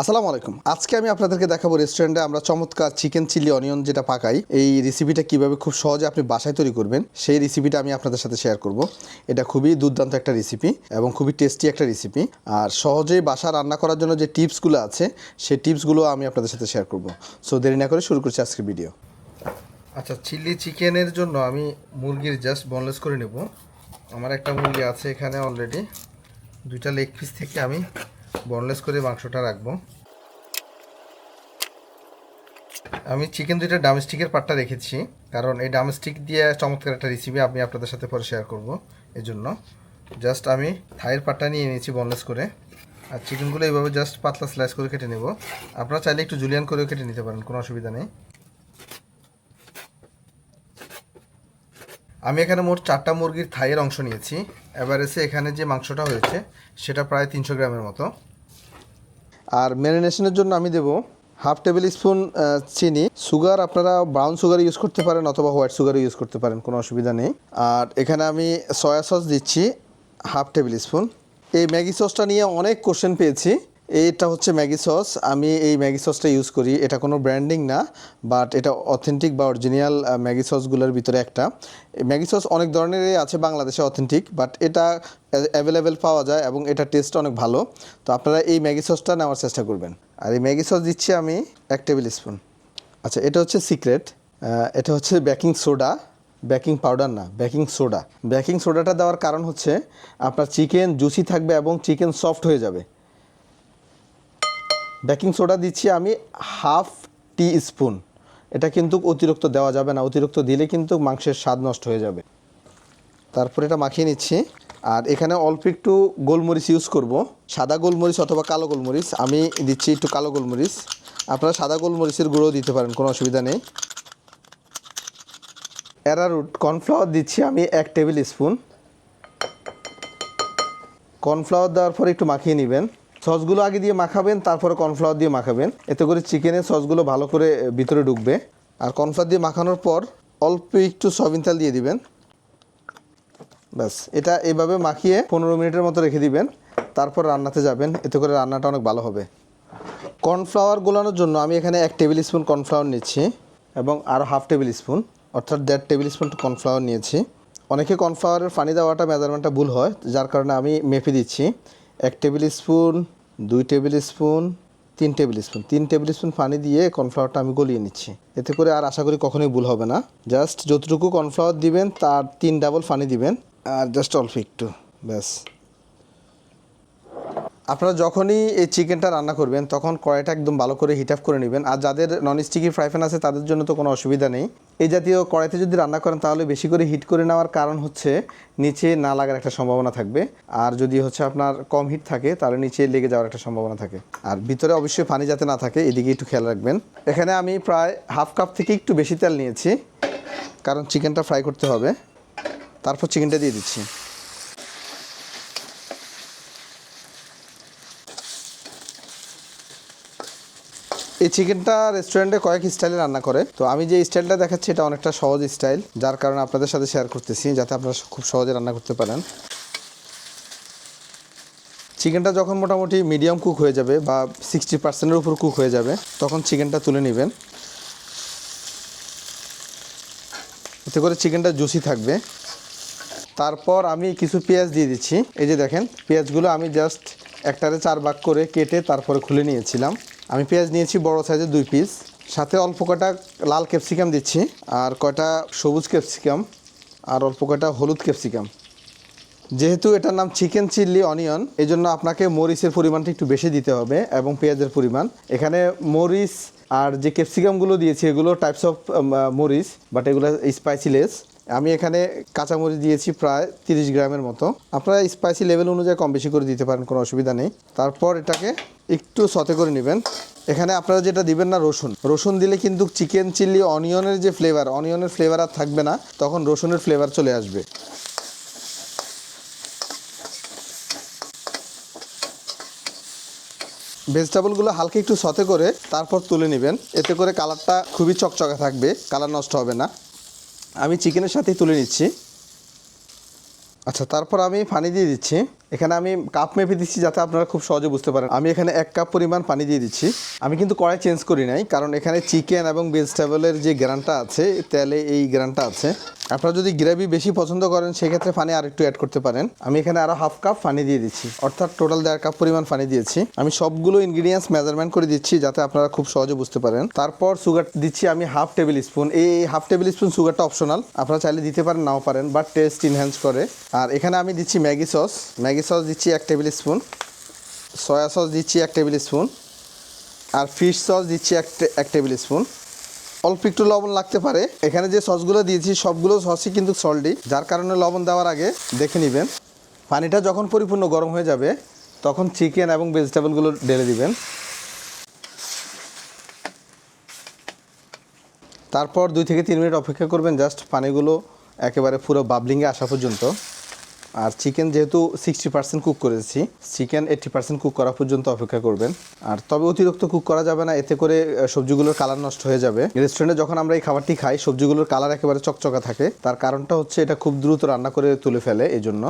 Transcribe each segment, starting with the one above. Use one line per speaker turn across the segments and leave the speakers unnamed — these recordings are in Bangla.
আসসালামু আলাইকুম। আজকে আমি আপনাদেরকে দেখাবো রেস্টুরেন্টে আমরা চমৎকার চিকেন চিলি অনিয়ন যেটা পাকাই। এই রেসিপিটা কীভাবে খুব সহজে আপনি বাসায় তৈরি করবেন, সেই রেসিপিটা আমি আপনাদের সাথে শেয়ার করব। এটা খুবই দুর্দান্ত একটা রেসিপি এবং খুবই টেস্টি একটা রেসিপি আর সহজেই বাসা রান্না করার জন্য যে টিপসগুলো আছে, সেই টিপসগুলো আমি আপনাদের সাথে শেয়ার করব। সো দেরি না করে শুরু করছি আজকের ভিডিও আচ্ছা চিলি চিকেনের জন্য আমি মুরগির জাস্ট বনলেস করে নেব। আমার একটা মুরগি আছে এখানে অলরেডি দুইটা লেগ পিস থেকে আমি বনলেস করে মাংসটা রাখব। আমি চিকেন দুইটা ডামস্টিকের পাটটা রেখেছি, কারণ এই ডামস্টিক দিয়ে চমৎকার একটা রেসিপি আমি আপনাদের সাথে পরে শেয়ার করব এই জন্য জাস্ট আমি থাইয়ের পাটটা নিয়ে নিয়েছি বনলেস করে, আর চিকেনগুলো এইভাবে জাস্ট পাতলা স্লাইস করে কেটে নেব। আপনারা চাইলে একটু জুলিয়ান করেও কেটে নিতে পারেন, কোনো অসুবিধা নেই। আমি এখানে মোট চারটা মুরগির থাইয়ের অংশ নিয়েছি। এভারেজে এখানে যে মাংসটা হয়েছে, সেটা প্রায় তিনশো গ্রামের মতো। আর ম্যারিনেশনের জন্য আমি দেব হাফ টেবিল স্পুন চিনি। সুগার আপনারা ব্রাউন সুগার ইউজ করতে পারেন অথবা হোয়াইট সুগার ইউজ করতে পারেন, কোনো অসুবিধা নেই। আর এখানে আমি সয়া সস দিচ্ছি হাফ টেবিল স্পুন। এই ম্যাগি সসটা নিয়ে অনেক কোশ্চেন পেয়েছি। এইটা হচ্ছে ম্যাগি সস। আমি এই ম্যাগি সসটা ইউজ করি। এটা কোনো ব্র্যান্ডিং না বাট এটা অথেন্টিক বা অরিজিনাল ম্যাগি সসগুলোর ভিতরে একটা। ম্যাগি সস অনেক ধরনেরই আছে বাংলাদেশে অথেন্টিক বাট এটা অ্যাভেলেবেল পাওয়া যায় এবং এটা টেস্ট অনেক ভালো। তো আপনারা এই ম্যাগি সসটা নেওয়ার চেষ্টা করবেন। আর এই ম্যাগি সস দিচ্ছি আমি এক টেবিল স্পুন। আচ্ছা এটা হচ্ছে সিক্রেট এটা হচ্ছে বেকিং সোডা বেকিং পাউডার না বেকিং সোডা বেকিং সোডাটা দেওয়ার কারণ হচ্ছে আপনার চিকেন জুসি থাকবে এবং চিকেন সফট হয়ে যাবে। বেকিং সোডা দিচ্ছি আমি হাফ টি স্পুন এটা কিন্তু অতিরিক্ত দেওয়া যাবে না, অতিরিক্ত দিলে কিন্তু মাংসের স্বাদ নষ্ট হয়ে যাবে। তারপর এটা মাখিয়ে নিচ্ছি। আর এখানে অল্প একটু গোলমরিচ ইউজ করব। সাদা গোলমরিচ অথবা কালো গোলমরিচ, আমি দিচ্ছি একটু কালো গোলমরিচ। আপনারা সাদা গোলমরিচের গুঁড়ো দিতে পারেন, কোনো অসুবিধা নেই। অ্যারারুট কর্নফ্লাওয়ার দিচ্ছি আমি এক টেবিল স্পুন। কর্নফ্লাওয়ার দেওয়ার পর একটু মাখিয়ে নেবেন। সসগুলো আগে দিয়ে মাখাবেন, তারপরে কর্নফ্লাওয়ার দিয়ে মাখাবেন। এতে করে চিকেনের সসগুলো ভালো করে ভিতরে ঢুকবে। আর কর্নফ্লাওয়ার দিয়ে মাখানোর পর অল্প একটু সয়াবিন তেল দিয়ে দিবেন। ব্যাস, এটা এভাবে মাখিয়ে পনেরো মিনিটের মতো রেখে দিবেন। তারপর রান্নাতে যাবেন, এতে করে রান্নাটা অনেক ভালো হবে। কর্নফ্লাওয়ার গোলানোর জন্য আমি এখানে এক টেবিল স্পুন কর্নফ্লাওয়ার নিচ্ছি এবং আরও হাফ টেবিল স্পুন, অর্থাৎ দেড় টেবিল স্পুন কর্নফ্লাওয়ার নিয়েছি। অনেকে কর্নফ্লাওয়ারের পানি দেওয়াটা, মেজারমেন্টটা ভুল হয়, যার কারণে আমি মেপে দিচ্ছি। এক টেবিল স্পুন দুই টেবিল স্পুন, তিন টেবিল স্পুন। তিন টেবিল স্পুন পানি দিয়ে কর্নফ্লাওয়ারটা আমি গলিয়ে নিচ্ছি। এতে করে আর আশা করি কখনোই ভুল হবে না। জাস্ট যতটুকু কর্নফ্লাওয়ার দিবেন, তার তিন ডাবল পানি দিবেন। আর জাস্ট অল্প একটু, ব্যাস। আপনারা যখনই এই চিকেনটা রান্না করবেন, তখন কড়াইটা একদম ভালো করে হিট আপ করে নেবেন। আর যাদের নন স্টিকি ফ্রাই প্যান আছে, তাদের জন্য তো কোনো অসুবিধা নেই। এই জাতীয় কড়াইতে যদি রান্না করেন, তাহলে বেশি করে হিট করে নেওয়ার কারণ হচ্ছে, নিচে না লাগার একটা সম্ভাবনা থাকবে। আর যদি হচ্ছে আপনার কম হিট থাকে, তাহলে নিচে লেগে যাওয়ার একটা সম্ভাবনা থাকে। আর ভিতরে অবশ্যই পানি যাতে না থাকে, এদিকে একটু খেয়াল রাখবেন। এখানে আমি প্রায় হাফ কাপ থেকে একটু বেশি তেল নিয়েছি, কারণ চিকেনটা ফ্রাই করতে হবে। তারপর চিকেনটা দিয়ে দিচ্ছি। এই চিকেনটা রেস্টুরেন্টে কয়েক স্টাইলে রান্না করে। তো আমি যে স্টাইলটা দেখাচ্ছি, এটা অনেকটা সহজ স্টাইল যার কারণে আপনাদের সাথে শেয়ার করতেছি, যাতে আপনারা খুব সহজে রান্না করতে পারেন। চিকেনটা যখন মোটামুটি মিডিয়াম কুক হয়ে যাবে বা সিক্সটি পার্সেন্টের উপর কুক হয়ে যাবে, তখন চিকেনটা তুলে নেবেন। এতে করে চিকেনটা জুসি থাকবে। তারপর আমি কিছু পেঁয়াজ দিয়ে দিচ্ছি। এই যে দেখেন, পেঁয়াজগুলো আমি জাস্ট একটারে চার ভাগ করে কেটে তারপরে খুলে নিয়েছিলাম। আমি পেঁয়াজ নিয়েছি বড় সাইজের দুই পিস সাথে অল্প কটা লাল ক্যাপসিকাম দিচ্ছি, আর কয়টা সবুজ ক্যাপসিকাম আর অল্প কয়টা হলুদ ক্যাপসিকাম যেহেতু এটার নাম চিকেন চিল্লি অনিয়ন এই জন্য আপনাকে মরিচের পরিমাণটা একটু বেশি দিতে হবে এবং পেঁয়াজের পরিমাণ। এখানে মরিচ আর যে ক্যাপসিকামগুলো দিয়েছি, এগুলো টাইপস অফ মরিচ বাট এগুলো স্পাইসিলেস আমি এখানে কাঁচামরিচ দিয়েছি প্রায় তিরিশ গ্রামের মতো। আপনারা স্পাইসি লেভেল অনুযায়ী কম বেশি করে দিতে পারেন, কোনো অসুবিধা নেই। তারপর এটাকে একটু সতে করে নেবেন। এখানে আপনারা যেটা দিবেন না, রসুন। রসুন দিলে কিন্তু চিকেন চিলি অনিয়নের যে ফ্লেভার অনিয়নের ফ্লেভার আর থাকবে না, তখন রসুনের ফ্লেভার চলে আসবে। ভেজিটেবলগুলো হালকা একটু সতে করে তারপর তুলে নেবেন। এতে করে কালারটা খুবই চকচকে থাকবে কালার নষ্ট হবে না। আমি চিকেনের সাথে তুলে নিচ্ছি। আচ্ছা তারপর আমি পানি দিয়ে দিচ্ছি। এখানে আমি কাপ মেপে দিচ্ছি যাতে আপনারা খুব সহজে বুঝতে পারেন। আমি এখানে এক কাপ পরিমাণ পানি দিয়ে দিচ্ছি। আমি কিন্তু কড়াই চেঞ্জ করি নাই, কারণ এখানে চিকেন এবং ভেজিটেবলের যে গ্রানটা আছে, তেলে এই গ্রানটা আছে আপনারা যদি গ্রেভি বেশি পছন্দ করেন, সেক্ষেত্রে পানি আর একটু অ্যাড করতে পারেন। আমি এখানে আরও হাফ কাপ পানি দিয়ে দিচ্ছি। অর্থাৎ টোটাল দেড় কাপ পরিমাণ পানি দিয়েছি। আমি সবগুলো ইনগ্রিডিয়েন্টস মেজারমেন্ট করে দিচ্ছি, যাতে আপনারা খুব সহজে বুঝতে পারেন। তারপর সুগার দিচ্ছি আমি হাফ টেবিল স্পুন এই হাফ টেবিল স্পুন সুগারটা অপশনাল আপনারা চাইলে দিতে পারেন, নাও পারেন বাট টেস্ট ইনহ্যান্স করে। আর এখানে আমি দিচ্ছি ম্যাগি সস। ম্যাগি সস দিচ্ছি এক টেবিল স্পুন সয়া সস দিচ্ছি এক টেবিল স্পুন আর ফিশ সস দিচ্ছি এক এক টেবিল স্পুন অল্প একটু লবণ লাগতে পারে। এখানে যে সসগুলো দিয়েছি, সবগুলো সসই কিন্তু সল্টি। যার কারণে লবণ দেওয়ার আগে দেখে নেবেন। পানিটা যখন পরিপূর্ণ গরম হয়ে যাবে, তখন চিকেন এবং ভেজিটেবলগুলো ঢেলে দিবেন। তারপর দুই থেকে তিন মিনিট অপেক্ষা করবেন জাস্ট। পানিগুলো একেবারে পুরো বাবলিংয়ে আসা পর্যন্ত। আর চিকেন যেহেতু সিক্সটি পার্সেন্ট কুক করেছি, চিকেন এইট্টি পার্সেন্ট কুক করা পর্যন্ত অপেক্ষা করবেন। আর তবে অতিরিক্ত কুক করা যাবে না, এতে করে সবজিগুলোর কালার নষ্ট হয়ে যাবে। রেস্টুরেন্টে যখন আমরা এই খাবারটি খাই, সবজিগুলোর কালার একেবারে চকচকা থাকে। তার কারণটা হচ্ছে এটা খুব দ্রুত রান্না করে তুলে ফেলে এই জন্য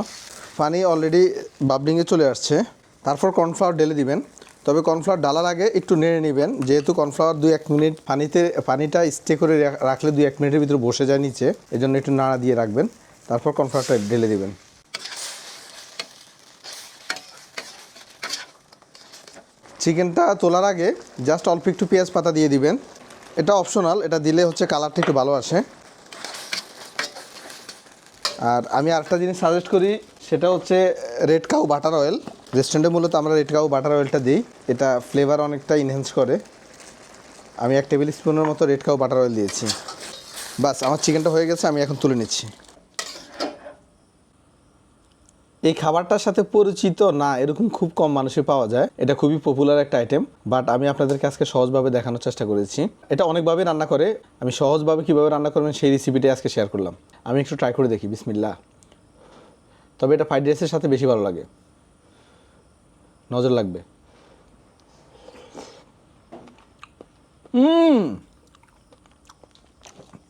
পানি অলরেডি বাবলিংয়ে চলে আসছে। তারপর কর্নফ্লাওয়ার ঢেলে দিবেন। তবে কর্নফ্লাওয়ার ডালার আগে একটু নেড়ে নেবেন। যেহেতু কর্নফ্লাওয়ার দুই এক মিনিট পানিতে, পানিটা স্টে করে রাখলে দুই এক মিনিটের ভিতরে বসে যায় নিচে এই জন্য একটু নাড়া দিয়ে রাখবেন। তারপর কর্নফ্লাওয়ারটা ঢেলে দিবেন। চিকেনটা তোলার আগে জাস্ট অল্প একটু পেঁয়াজ পাতা দিয়ে দিবেন। এটা অপশনাল এটা দিলে হচ্ছে কালারটা একটু ভালো আসে। আর আমি আরেকটা জিনিস সাজেস্ট করি, সেটা হচ্ছে রেড কাউ বাটার অয়েল রেস্টুরেন্টে মূলত আমরা রেড কাউ বাটার অয়েলটা দিই, এটা ফ্লেভার অনেকটা ইনহ্যান্স করে। আমি এক টেবিল স্পুনের মতো রেড কাউ বাটার অয়েল দিয়েছি। বাস, আমার চিকেনটা হয়ে গেছে, আমি এখন তুলে নিচ্ছি। এই খাবারটার সাথে পরিচিত না, এরকম খুব কম মানুষই পাওয়া যায়। এটা খুবই পপুলার একটা আইটেম বাট আমি আপনাদেরকে আজকে সহজভাবে দেখানোর চেষ্টা করেছি। এটা অনেকভাবে রান্না করে, আমি সহজভাবে কীভাবে রান্না করবেন সেই রেসিপিটাই আজকে শেয়ার করলাম। আমি একটু ট্রাই করে দেখি বিসমিল্লা তবে এটা ফ্রাইড রাইসের সাথে বেশি ভালো লাগে। নজর লাগবে।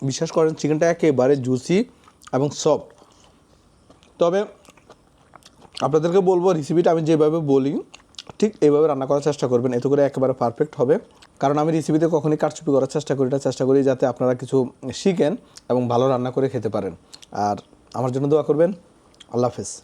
বিশ্বাস করেন চিকেনটা একেবারে জুসি এবং সফট তবে আপনাদেরকে বলব রেসিপিটা আমি যেভাবে বলি, ঠিক এইভাবে রান্না করার চেষ্টা করবেন। এতে করে একেবারে পারফেক্ট হবে। কারণ আমি রেসিপিতে কখনই কারচুপি করার চেষ্টা করি এটা চেষ্টা করি যাতে আপনারা কিছু শিখেন এবং ভালো রান্না করে খেতে পারেন। আর আমার জন্য দোয়া করবেন। আল্লাহ হাফেজ।